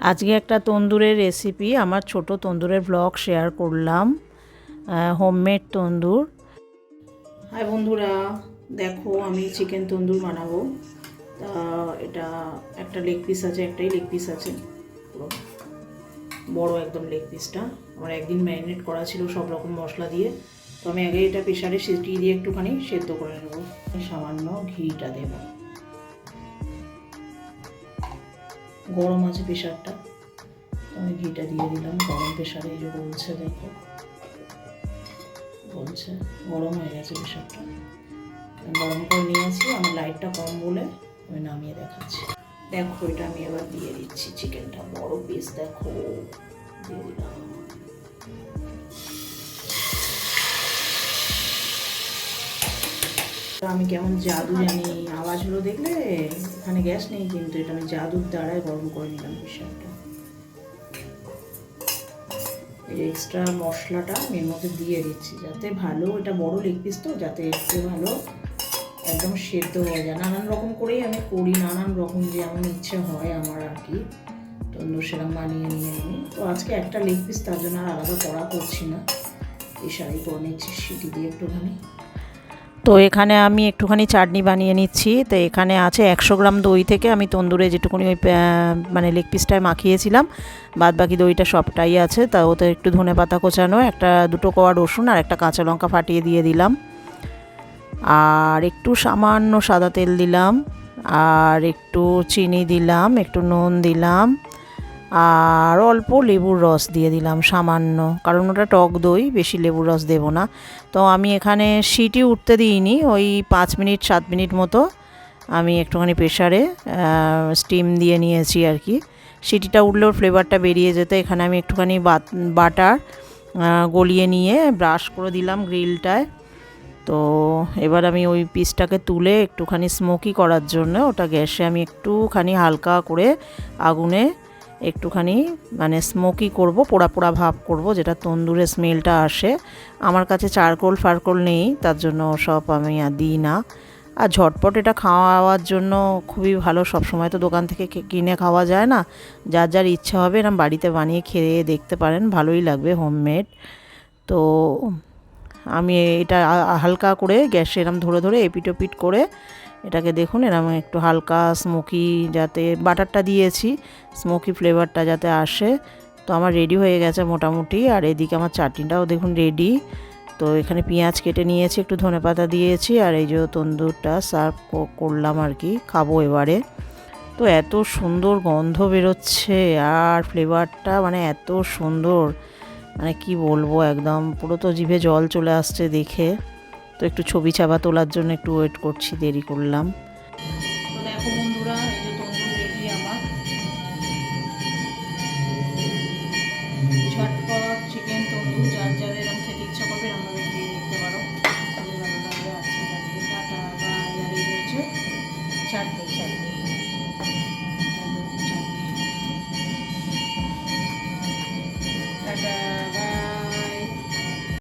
আজকে একটা তন্দুরের রেসিপি আমার ছোট তন্দুরের ব্লগ শেয়ার করলাম হোমমেড তন্দুর। হাই বন্ধুরা, দেখো আমি চিকেন তন্দুর বানাবো। তা, এটা একটা লেগ পিস আছে, একটাই লেগ পিস আছে। পুরো বড় একদম লেগ পিসটা আমার একদিন ম্যারিনেট করা ছিল সব রকম মশলা দিয়ে। তো আমি আগে এটা প্রেশারে সিটি দিয়ে একটুখানি সেদ্ধ করে নেব। সামান্য ঘিটা দেবো। গরম আছে প্রেশারটা। তো আমি ঘিটা দিয়ে দিলাম, গরম প্রেশারে এই যে বলছে দেখো। বলছে গরম হয়ে গেছে প্রেশারটা। গরম করে নিয়েছি, আমার লাইটটা কম বলে আমি নামিয়ে দেখাচ্ছি। দেখো, এটা আমি এবার দিয়ে দিচ্ছি চিকেনটা বড় পিস দেখো। দিয়ে দিলাম। আমি কেমন জাদু জানি, আওয়াজগুলো দেখলে এখানে গ্যাস নেই কিন্তু এটা আমি জাদুর দ্বারাই গরম করে নিলাম প্রেশারটা এই এক্সট্রা মশলাটা আমি এর মধ্যে দিয়ে দিচ্ছি, যাতে ভালো এটা বড় লেগ পিস তো, যাতে একটু ভালো একদম সেদ্ধ হয়ে যায়। নানান রকম করেই আমি করি, নানান রকম যেমন ইচ্ছে হয় আমার আর কি। তন্দুর সেরকম বানিয়ে নিয়ে আমি। তো আজকে একটা লেগ পিস তার জন্য আর আলাদা করা করছি না। এই শাড়ি করে নিচ্ছি, সিটি দিয়ে একটুখানি। তো এখানে আমি একটুখানি চাটনি বানিয়ে নিচ্ছি। তো এখানে আছে একশো গ্রাম দই থেকে আমি তন্দুরে যেটুকুনি ওই মানে লেগ পিসটায় মাখিয়েছিলাম। বাদ বাকি দইটা সবটাই আছে। তা ওতে একটু ধনে পাতা কোচানো, একটা, দুটো কোয়া রসুন আর একটা কাঁচা লঙ্কা ফাটিয়ে দিয়ে দিলাম। আর একটু সামান্য সাদা তেল দিলাম। আর একটু চিনি দিলাম, একটু নুন দিলাম। আর অল্প লেবুর রস দিয়ে দিলাম, সামান্য। কারণ ওটা টক দই, বেশি লেবুর রস দেবো না। তো আমি এখানে সিটি উঠতে দিইনি, ওই পাঁচ মিনিট, সাত মিনিট মতো আমি একটুখানি প্রেশারে স্টিম দিয়ে নিয়েছি আর কি। সিটিটা উঠলেও ফ্লেভারটা বেরিয়ে যেত, এখানে আমি একটুখানি বাটার গলিয়ে নিয়ে ব্রাশ করে দিলাম গ্রিলটায়। তো এবার আমি ওই পিসটাকে তুলে একটুখানি স্মোকি করার জন্য, ওটা গ্যাসে আমি একটুখানি হালকা করে আগুনে একটুখানি মানে স্মোকি করব, পোড়া পোড়া ভাব করব, যেটা তন্দুরে স্মেলটা আসে। আমার কাছে চারকোল ফারকোল নেই, তার জন্য সব আমি আর দিই না। আর ঝটপট এটা খাওয়ার জন্য খুবই ভালো সব সময় তো দোকান থেকে কিনে খাওয়া যায় না। যার যার ইচ্ছা হবে এরম বাড়িতে বানিয়ে খেয়ে দেখতে পারেন, ভালোই লাগবে হোমমেড তো আমি এটা হালকা করে গ্যাসে এরম ধরে ধরে এপিটোপিট করে এটাকে দেখুন এরম একটু হালকা স্মোকি যাতে বাটারটা দিয়েছি স্মোকি ফ্লেভারটা যাতে আসে। তো আমার রেডি হয়ে গেছে মোটামুটি, আর এদিকে আমার চাটনিটাও দেখুন রেডি তো এখানে পেঁয়াজ কেটে নিয়েছি, একটু ধনে পাতা দিয়েছি, আর এই যে তন্দুরটা সার্ভ করলাম আর কি, খাব এবারে। তো এত সুন্দর গন্ধ বেরোচ্ছে, আর ফ্লেভারটা মানে এত সুন্দর। মানে কি বলব, একদম পুরো তো জিভে জল চলে আসছে দেখে। তো একটু ছবি ছাপা তোলার জন্য একটু ওয়েট করছি দেরি করলাম।